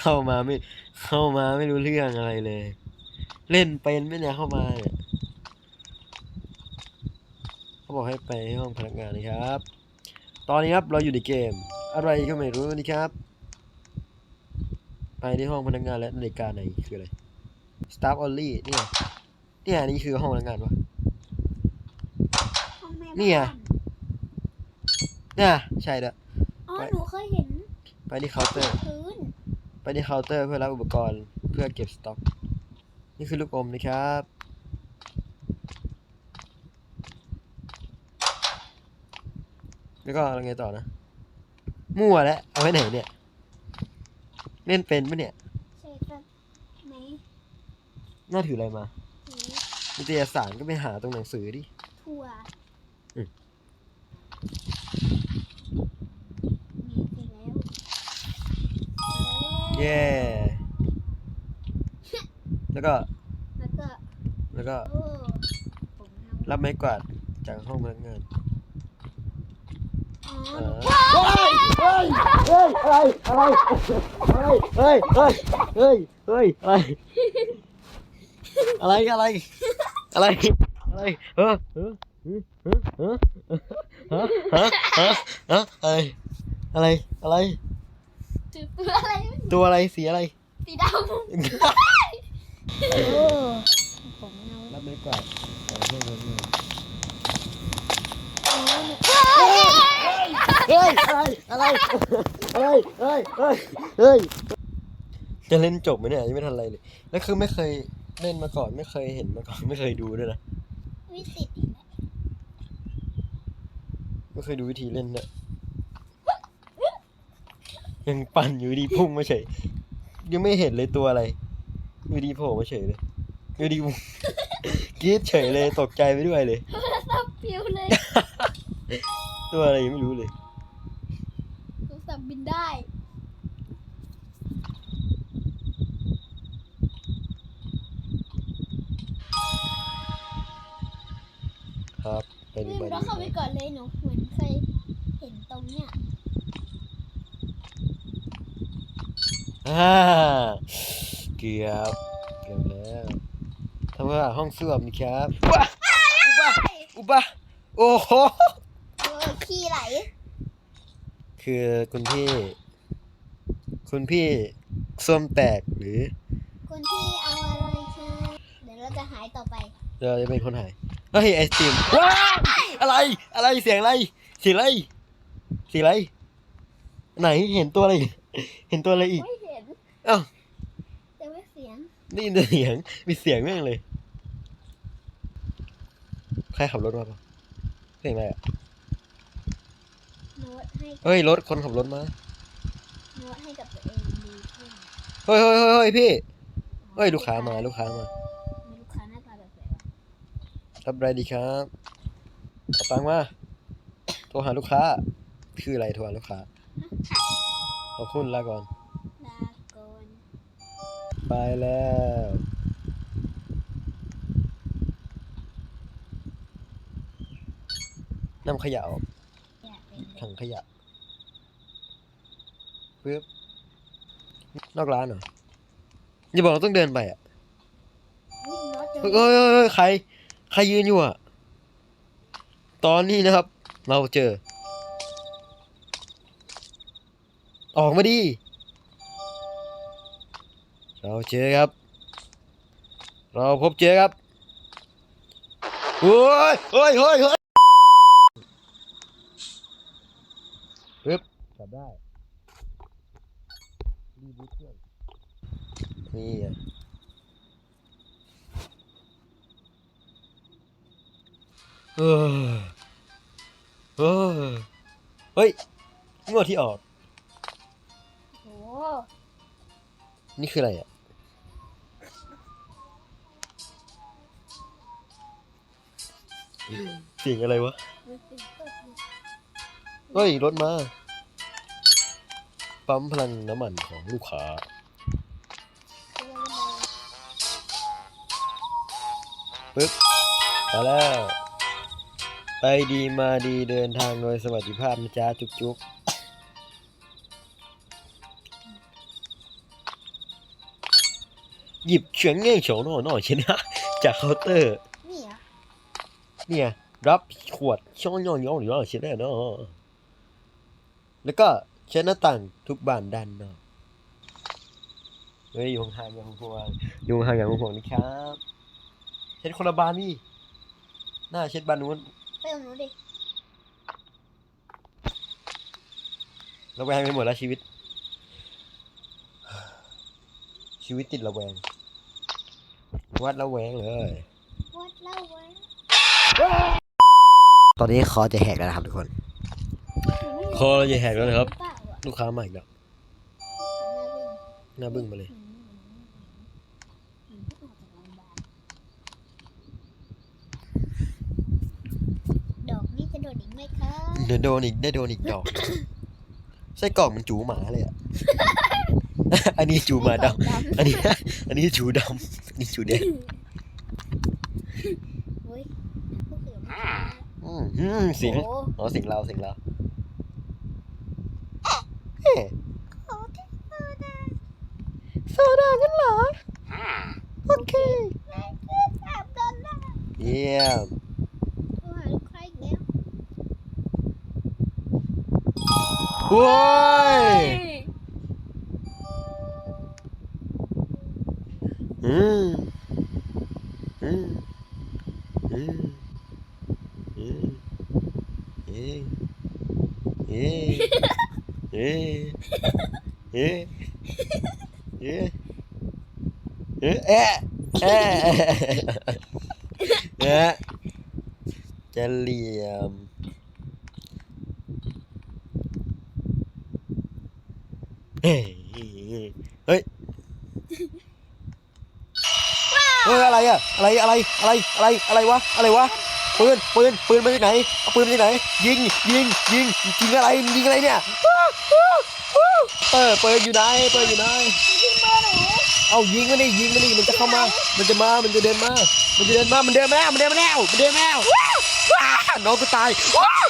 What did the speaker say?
เข้ามาไม่เข้ามาไม่รู้เรื่องอะไรเลย เล่นเป็นไหมเนี่ยเข้ามาเนี่ยเขาบอกให้ไปห้องพนักงานนะครับ ตอนนี้ครับเราอยู่ในเกม อะไรก็ไม่รู้นี่ครับ ไปที่ห้องพนักงานและนาฬิกาไหนคืออะไร staff only เนี่ยเนี่ยนี่คือห้องพนักงานวะห้องแม่นี่ไงบ้าเนี่ยใช่ละอ๋อหนูเคยเห็นไปที่เคาน์เตอร์พื้น ไปที่เคาน์เตอร์เพื่อรับอุปกรณ์เพื่อเก็บสต็อก นี่คือลูกอมนะครับ แล้วก็อะไรไงต่อนะ มั่วแล้ว เอาไว้ไหนเนี่ย เล่นเป็นปะเนี่ยใช่ครับไหนน่าถืออะไรมาถือนิตยสารก็ไปหาตรงหนังสือดิ ถั่ว แล้วก็ แล้วก็แล้วก็โอ้ผมทำรับไม้กวาดจากห้องพนักงานอ๋อเออเฮ้ยเฮ้ยเฮ้ยอะไรอะไรเฮ้ยเฮ้ยเฮ้ยเฮ้ยเฮ้ยอะไรอะไรอะไรอะไรอะไรเออเออเออเออเออฮะฮะฮะฮะอะไรอะไรอะไร ถือปืนอะไรตัวอะไรสีอะไร สีดำ โอ้ผมเอารับไม้กวาดจากห้องพนักนอ๋อหนูเฮ้ยอะไรอะไรเฮ้ยเฮ้ยเฮ้ยเฮ้ยจะเล่นจบไหมเนี่ยยังไม่ทันอะไรเลย แล้วคือไม่เคยเล่นมาก่อนไม่เคยเห็นมาก่อนไม่เคยดูด้วยนะวิสิตไม่เคยดูวิธีเล่นเนี่ยยังปั่นอยู่ดีพุ่งไมาเฉยยังไม่เห็นเลยตัวอะไร อยู่ดีโผล่มาเฉยเลยอยู่ดีกรีดเฉยเลยตกใจไปด้วยเลยซับปิวเลย ตัวอะไรยังไม่รู้เลย โทรศัพท์บินได้ ครับไปดูนี่ไปเราดูเข้าไปก่อนเลยหนูเหมือนเคยเห็นตรงเนี้ย อ่า เกือบเกือบแล้วทำว่าห้องส้วมนี่ครับอุบะอุบะอุบะโอ้โหเออขี้ไหล คือคุณพี่ คุณพี่ส้วมแตกหรือคนที่เอาอะไรคือเดี๋ยวเราจะหายต่อไป เราจะเป็นคนหายเฮ้ยไอสติมว้าวอะไรอะไรเสียงอะไรเสียงอะไรเสียงอะไร ไหนเห็นตัวอะไร เห็นตัวอะไรอีกไม่เห็นเอ้าแต่ว่าเสียง ได้ยิ นแต่เสียง มีเสียงแม่งเลย ใครขับรถมาปะเสียงอะไรอะโน้ตให้เฮ้ยรถคนขับรถมา โน้ตให้กับตัวเองดีขึ้นเฮ้ยเฮ้ยเฮ้ยเฮ้ยพี่ เฮ้ยลูกค้ามาลูกค้ามามีลูกค้าหน้าตาแบบไหนวะรับอะไรดีครับเอาตังค์มาโทรหาลูกค้า คืออะไรโทรหาลูกค้าขอบคุณลาก่อนลาก่อน ไปแล้วนำขยะออกถังขยะปึ๊บนอกร้านเหรออย่าบอกเราต้องเดินไปอะเฮ้ยเฮ้ยใคร ใครยืนอยู่อะ ตอนนี้นะครับ เราเจอ ออกมาดิ เราเจอครับ เราพบเจอครับเฮ้ยเฮ้ยเฮ้ยเฮ้ยปึ๊บจับได้รีบูตเครื่องนี่ไงเออเออเฮ้ยงวดที่ออก โอ้ นี่คืออะไรอะ เสียงอะไรวะ เฮ้ย รถมา ปั๊มพลังน้ำมันของลูกค้า ปึ๊บ มาแล้ว ไปดีมาดีเดินทางโดยสวัสดิภาพนะจ๊ะจุกจุกหยิบเฉียงเง่งเฉียวหน่อหน่อชนะจากเคาน์เตอร์ เหรอเนี่ยรับขวดช่องย่องย่องหรือว่าชนะเนาะแล้วก็เช็ดหน้าต่างทุกบานด้านนอกเฮ้ยอยู่ห่างๆอย่างห่วงๆอยู่ห่างๆอย่างห่วงๆนะครับเช็ดคนละบานนี่หน้าเช็ดบานนู้นไปตรงนู้นดิระแวงไปหมดแล้วชีวิต ชีวิตติดระแวง วัดระแวงเลยวัดเล่าไว้ ตอนนี้คอจะแหกแล้วนะครับทุกคน คอจะแหกแล้วนะครับเปล่าอะลูกค้ามาอีกแล้วหน้าบึ้งมาเลย ดอกนี่จะโดดอีกไหมคะเดี๋ยวโดนอีกได้โดนอีกดอก ไส้กรอกมันจูหมาเลยอะ อันนี้จูหมาดำอันนี้ อันนี้จูดำอันนี้จูแดง เฮ้ยพวกเสือ อืมอืมเสียงโอ้อ๋อเสียงเราเสียงเราเฮ้โซดากันเหรอ โอเคแม่คือสามดอลลาร์เยี่ยมโทรหาลูกค้าอีกแล้วโว้ยอืมอืมอืม Yeah. Yeah. Yeah. Yeah. Charlie um เฮ้ยเฮ้ยอะไรอะอะไรอะไรอะไรอะไรอะไรวะอะไรวะ ปืนปืนปืนมาจากไหนเอาปืนมาจากไหน ยิงยิงยิงยิงอะไรยิงอะไรเนี่ยเปิดเปิดอยู่ไหนเปิดอยู่ไหนที่เบอร์หนูเอายิงมันดิยิงมันดิมันจะเข้ามา มันจะมามันจะเดินมา มันจะเดินมามันเดินมาแล้วมันเดินมาแล้วมันเดินมาแล้วว้าวว้าวน้องก็ตายว้าว